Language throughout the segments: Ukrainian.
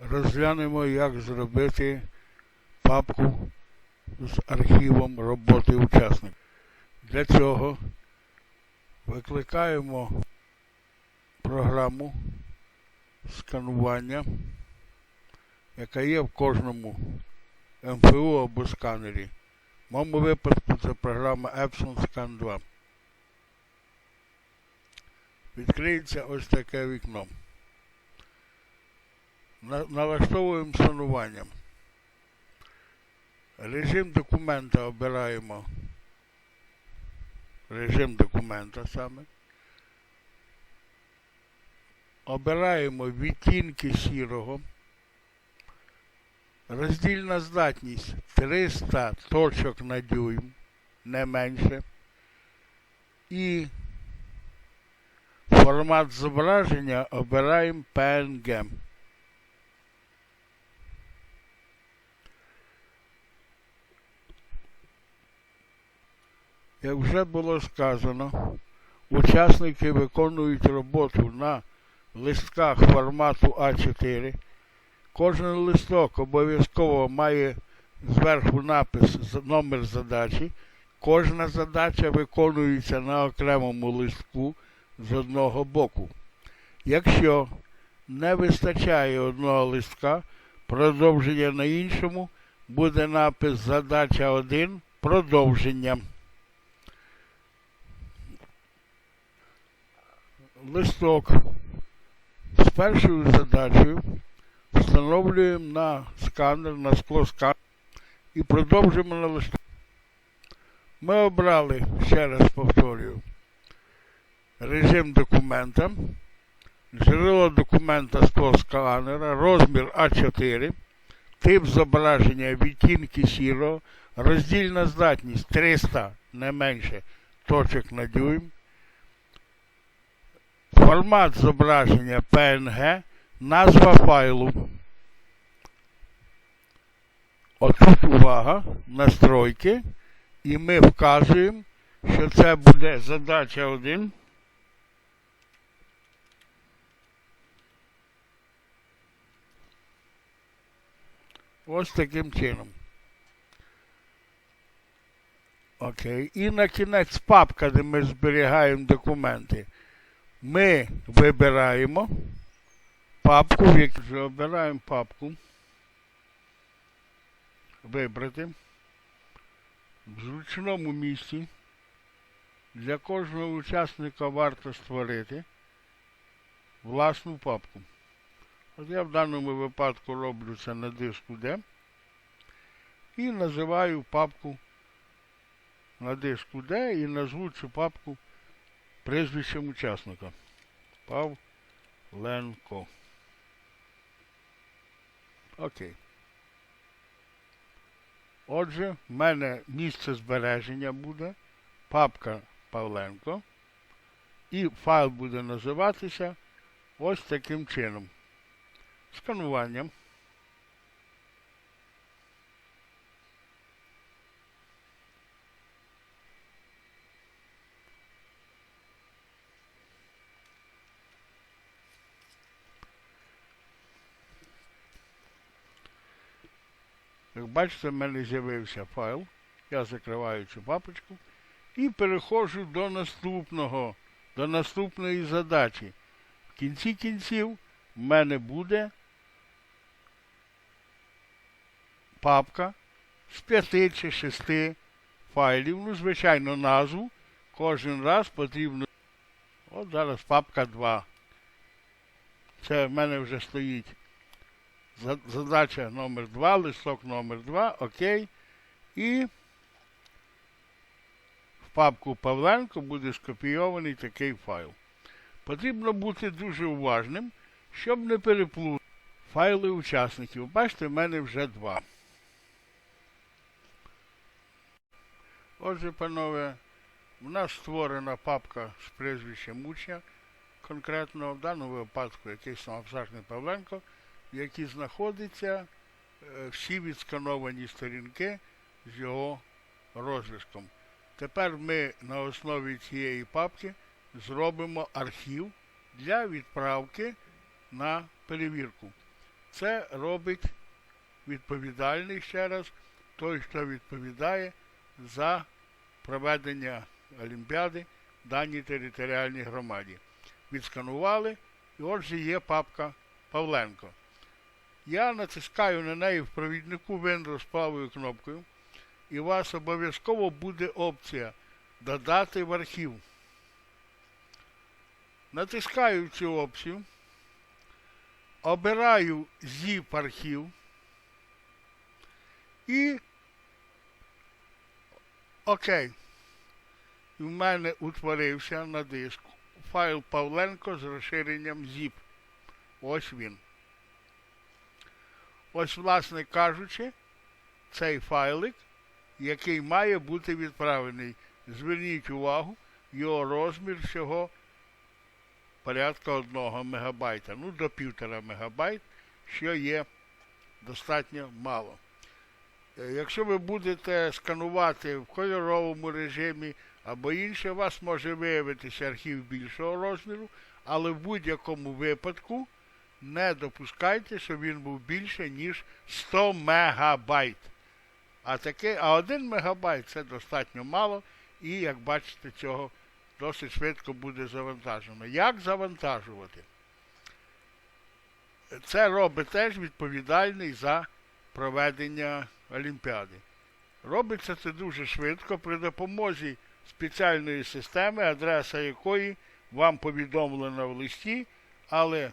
розглянемо, як зробити папку з архівом роботи учасника. Для цього викликаємо програму сканування, яка є в кожному МФУ або сканері. В моєму випадку це програма Epson Scan 2. Відкриється ось таке вікно. На- Налаштовуємо сканування. Режим документа обираємо. Режим документа саме. Обираємо відтінки сірого. Роздільна здатність 300 точок на дюйм, не менше. І формат зображення обираємо PNG. Як вже було сказано, учасники виконують роботу на листках формату А4. Кожен листок обов'язково має зверху напис номер задачі. Кожна задача виконується на окремому листку з одного боку. Якщо не вистачає одного листка, продовження на іншому буде напис Задача 1 продовження. Листок з першою задачею встановлюємо на сканер, на скло сканер і продовжуємо на листок. Ми обрали, ще раз повторюю, режим документа, джерело документа скло сканера, розмір А4, тип зображення відтінки сірого, роздільна здатність 300 не менше точок на дюйм, формат зображення PNG, назва файлу. Отут увага, настройки, і ми вказуємо, що це буде задача 1. Ось таким чином. Окей. І на кінець папка, де ми зберігаємо документи. Ми вибираємо папку, в якій обираємо папку. Вибрати. В зручному місці. Для кожного учасника варто створити власну папку. От я в даному випадку роблю це на диску D і називаю папку на диску D і назву цю папку прізвищем учасника. Павленко. Окей. Отже, в мене місце збереження буде папка Павленко. І файл буде називатися ось таким чином. Скануванням. Як бачите, в мене з'явився файл. Я закриваю цю папочку і переходжу до наступного, до наступної задачі. В кінці кінців в мене буде папка з п'яти чи шести файлів. Ну, звичайно, назву. Кожен раз потрібно. От зараз папка 2. Це в мене вже стоїть задача номер 2, листок номер 2, окей. І в папку Павленко буде скопійований такий файл. Потрібно бути дуже уважним, щоб не переплутати файли учасників. Бачите, в мене вже два. Отже, панове, в нас створена папка з прізвищем учня, конкретно в даному випадку якийсь там абстрактний Павленко, в якій знаходяться е, всі відскановані сторінки з його розв'язком. Тепер ми на основі цієї папки зробимо архів для відправки на перевірку. Це робить відповідальний ще раз, той, хто відповідає за проведення Олімпіади в даній територіальній громаді. Відсканували, і отже є папка Павленко. Я натискаю на неї в провіднику Windows правою кнопкою, і у вас обов'язково буде опція Додати в архів. Натискаю цю опцію, обираю zip архів і Окей. І в мене утворився на диску файл Павленко з розширенням zip. Ось він. Ось, власне кажучи, цей файлик, який має бути відправлений. Зверніть увагу, його розмір всього порядка 1 мегабайта, ну до 1,5 мегабайт, що є достатньо мало. Е, Якщо ви будете сканувати в кольоровому режимі або інше, у вас може виявитися архів більшого розміру, але в будь-якому випадку не допускайте, щоб він був більше, ніж 100 мегабайт. А таке, а 1 мегабайт це достатньо мало, і, як бачите, цього досить швидко буде завантажено. Як завантажувати? Це робить теж відповідальний за проведення Олімпіади. Робиться це дуже швидко при допомозі спеціальної системи, адреса якої вам повідомлена в листі, але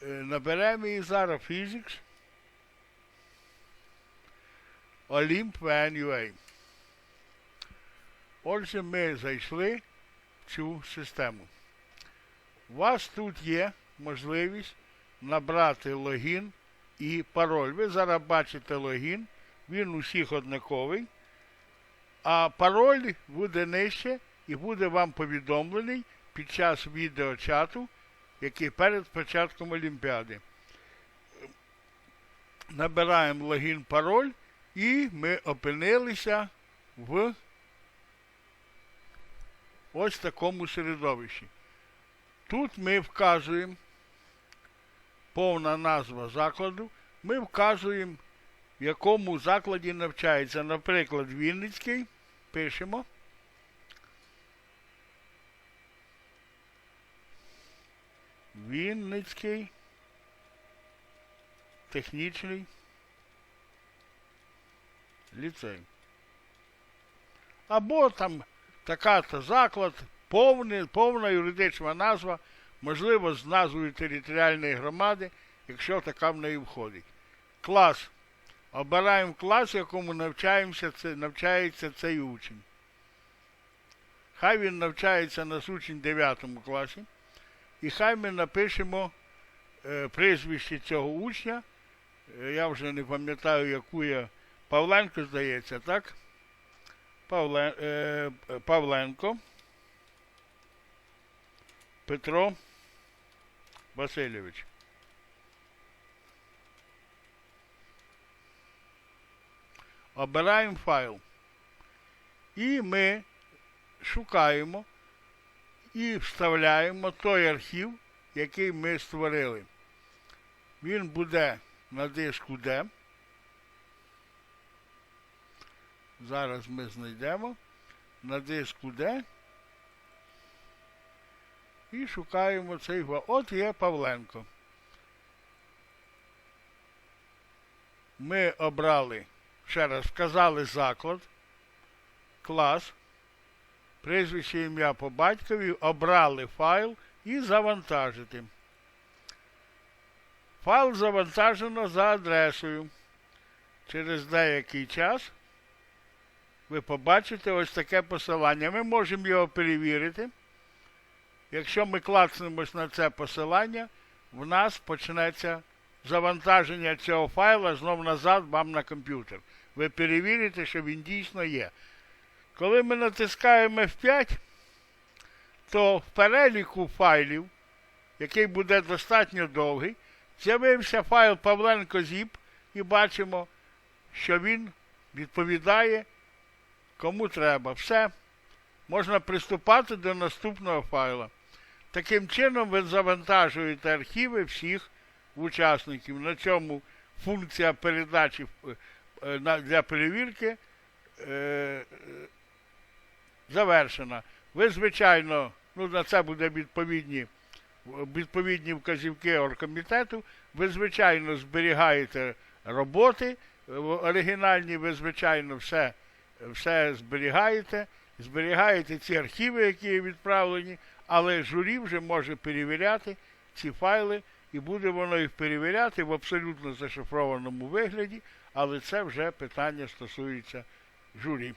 наберемо її зараз Physics Olymp VNUA. Отже, ми зайшли в цю систему. У вас тут є можливість набрати логін і пароль. Ви зараз бачите логін, він у всіх однаковий, а пароль буде нижче і буде вам повідомлений під час відеочату, який перед початком Олімпіади. Набираємо логін пароль і ми опинилися в ось такому середовищі. Тут ми вказуємо повна назва закладу, ми вказуємо, в якому закладі навчається, наприклад, Вінницький, пишемо. Вінницький технічний ліцей. Або там така-то заклад, повний, повна юридична назва, можливо, з назвою територіальної громади, якщо така в неї входить. Клас. Обираємо клас, в якому навчаємося, це, навчається цей учень. Хай він навчається на учень 9 класі. І хай ми напишемо е, прізвище цього учня. Е, я вже не пам'ятаю, яку я. Павленко, здається, так? Павле, е, Павленко. Петро Васильович. Обираємо файл. І ми шукаємо і вставляємо той архів, який ми створили. Він буде на диску D. Зараз ми знайдемо на диску D. І шукаємо цей. От є Павленко. Ми обрали, ще раз вказали заклад, клас, прізвище ім'я по батькові, обрали файл і завантажити. Файл завантажено за адресою. Через деякий час ви побачите ось таке посилання. Ми можемо його перевірити. Якщо ми клацнемось на це посилання, в нас почнеться завантаження цього файла знов назад вам на комп'ютер. Ви перевірите, що він дійсно є. Коли ми натискаємо F5, то в переліку файлів, який буде достатньо довгий, з'явився файл Павленко Zip і бачимо, що він відповідає кому треба. Все. Можна приступати до наступного файла. Таким чином ви завантажуєте архіви всіх учасників. На цьому функція передачі е, для перевірки е, завершена. Ви, звичайно, ну на це буде відповідні, відповідні вказівки оргкомітету. Ви, звичайно, зберігаєте роботи е, оригінальні, ви, звичайно, все, все зберігаєте, зберігаєте ці архіви, які відправлені, але журі вже може перевіряти ці файли, і буде воно їх перевіряти в абсолютно зашифрованому вигляді, але це вже питання стосується журі.